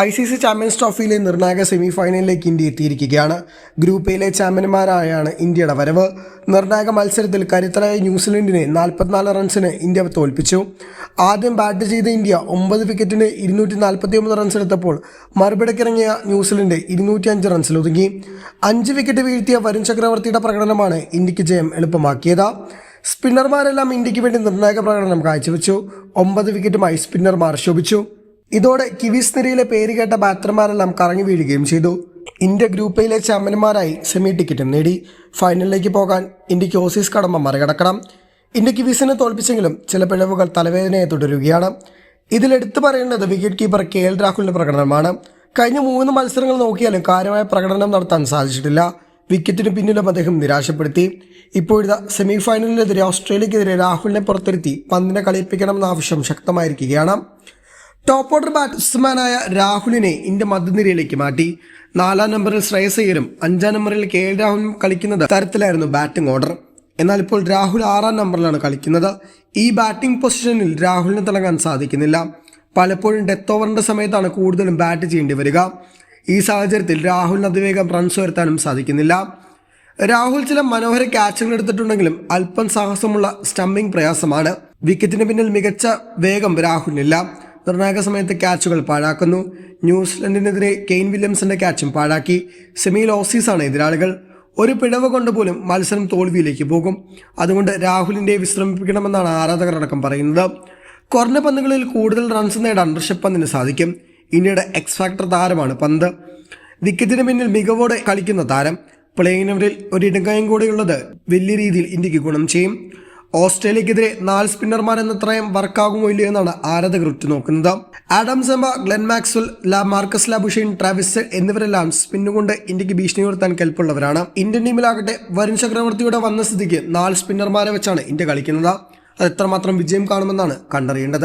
I C C champions ട്രോഫിയിലെ നിർണായക semi ഫൈനലിലേക്ക് ഇന്ത്യ എത്തിയിരിക്കുകയാണ്. ഗ്രൂപ്പ് എയിലെ ചാമ്പ്യന്മാരായാണ് ഇന്ത്യയുടെ വരവ്. നിർണായക മത്സരത്തിൽ കരുത്തരായ ന്യൂസിലൻഡിനെ നാൽപ്പത്തിനാല് റൺസിന് ഇന്ത്യ തോൽപ്പിച്ചു. ആദ്യം ബാറ്റ് ചെയ്ത ഇന്ത്യ ഒമ്പത് വിക്കറ്റിന് ഇരുന്നൂറ്റി നാൽപ്പത്തി ഒമ്പത് റൺസ് എടുത്തപ്പോൾ മറുപടിക്കിറങ്ങിയ ന്യൂസിലൻഡ് ഇരുന്നൂറ്റി അഞ്ച് റൺസിൽ ഒതുങ്ങി. അഞ്ച് വിക്കറ്റ് വീഴ്ത്തിയ വരുൺ ചക്രവർത്തിയുടെ പ്രകടനമാണ് ഇന്ത്യയ്ക്ക് ജയം എളുപ്പമാക്കിയത്. സ്പിന്നർമാരെല്ലാം ഇന്ത്യയ്ക്ക് വേണ്ടി നിർണായക പ്രകടനം കാഴ്ചവെച്ചു. ഒമ്പത് വിക്കറ്റുമായി സ്പിന്നർമാർ ശോഭിച്ചു. ഇതോടെ കിവീസ് നിരയിലെ പേരുകേട്ട ബാറ്റർമാരെല്ലാം കറങ്ങി വീഴുകയും ചെയ്തു. ഇന്ത്യ ഗ്രൂപ്പിലെ ചാമ്പ്യന്മാരായി സെമി ടിക്കറ്റും നേടി. ഫൈനലിലേക്ക് പോകാൻ ഇന്ത്യയ്ക്ക് ഓസീസ് കടമ്പ മറികടക്കണം. ഇന്ത്യ കിവീസിനെ തോൽപ്പിച്ചെങ്കിലും ചില പിഴവുകൾ തലവേദനയെ തുടരുകയാണ്. ഇതിലെടുത്തു പറയേണ്ടത് വിക്കറ്റ് കീപ്പർ കെ എൽ രാഹുലിന്റെ പ്രകടനമാണ്. കഴിഞ്ഞ മൂന്ന് മത്സരങ്ങൾ നോക്കിയാലും കാര്യമായ പ്രകടനം നടത്താൻ സാധിച്ചിട്ടില്ല. വിക്കറ്റിന് പിന്നിലും അദ്ദേഹം നിരാശപ്പെടുത്തി. ഇപ്പോഴത്തെ സെമി ഫൈനലിനെതിരെ ഓസ്ട്രേലിയക്കെതിരെ രാഹുലിനെ പുറത്തിരുത്തി പന്തിനെ കളിപ്പിക്കണമെന്ന ആവശ്യം ശക്തമായിരിക്കുകയാണ്. ടോപ്പ് ഓർഡർ ബാറ്റ്സ്മാനായ രാഹുലിനെ ഇന്ത്യ മധ്യനിരയിലേക്ക് മാറ്റി. നാലാം നമ്പറിൽ ശ്രേയസ് അഞ്ചാം നമ്പറിൽ കെ എൽ രാഹുലും കളിക്കുന്നത് തരത്തിലായിരുന്നു ബാറ്റിംഗ് ഓർഡർ എന്നാൽ ഇപ്പോൾ രാഹുൽ ആറാം നമ്പറിലാണ് കളിക്കുന്നത്. ഈ ബാറ്റിംഗ് പൊസിഷനിൽ രാഹുലിന് തിളങ്ങാൻ സാധിക്കുന്നില്ല. പലപ്പോഴും ഡെത്ത് ഓവറിന്റെ സമയത്താണ് കൂടുതലും ബാറ്റ് ചെയ്യേണ്ടി വരിക. ഈ സാഹചര്യത്തിൽ രാഹുലിന് അതിവേഗം റൺസ് വരുത്താനും സാധിക്കുന്നില്ല. രാഹുൽ ചില മനോഹര ക്യാച്ചുകൾ എടുത്തിട്ടുണ്ടെങ്കിലും അല്പം സാഹസമുള്ള സ്റ്റമ്പിംഗ് പ്രയാസമാണ്. വിക്കറ്റിന് പിന്നിൽ മികച്ച വേഗം രാഹുലിനില്ല. നിർണായക സമയത്ത് ക്യാച്ചുകൾ പാഴാക്കുന്നു. ന്യൂസിലൻഡിനെതിരെ കെയ്ൻ വില്യംസിന്റെ ക്യാച്ചും പാഴാക്കി. സെമിയിൽ ഓസീസാണ് എതിരാളികൾ. ഒരു പിഴവ് കൊണ്ടുപോലും മത്സരം തോൽവിയിലേക്ക് പോകും. അതുകൊണ്ട് രാഹുലിന്റെ വിശ്രമിപ്പിക്കണമെന്നാണ് ആരാധകർ അടക്കം പറയുന്നത്. കുറഞ്ഞ പന്തുകളിൽ കൂടുതൽ റൺസ് നേടാൻ ഋഷഭ് പന്തിന് സാധിക്കും. ഇന്ത്യയുടെ എക്സ് ഫാക്ടർ താരമാണ് പന്ത്. വിക്കറ്റിന് പിന്നിൽ മികവോടെ കളിക്കുന്ന താരം. പ്ലേയിനവരിൽ ഒരു ഇടങ്കയം കൂടെയുള്ളത് വലിയ രീതിയിൽ ഇന്ത്യയ്ക്ക് ഗുണം ചെയ്യും. ഓസ്ട്രേലിയക്കെതിരെ നാല് സ്പിന്നർമാർ എന്ന ത്രയം വർക്കാകുമോ ഇല്ലയോ എന്നാണ് ആരാധകർ ഉറ്റുനോക്കുന്നത്. ആഡം സെമ്പ ഗ്ലെൻ മാക്സ്വൽ ലാ മാർക്കസ് ലാബുഷൈൻ ട്രാവിസ് എന്നിവരെല്ലാം സ്പിന്നുകൊണ്ട് ഇന്ത്യയ്ക്ക് ഭീഷണി ഉയർത്താൻ കെൽപ്പുള്ളവരാണ്. ഇന്ത്യൻ ടീമിലാകട്ടെ വരുൺ ചക്രവർത്തിയുടെ വന്ന സ്ഥിതിക്ക് നാല് സ്പിന്നർമാരെ വെച്ചാണ് ഇന്ത്യ കളിക്കുന്നത്. അത് എത്രമാത്രം വിജയം കാണുമെന്നാണ് കണ്ടറിയേണ്ടത്.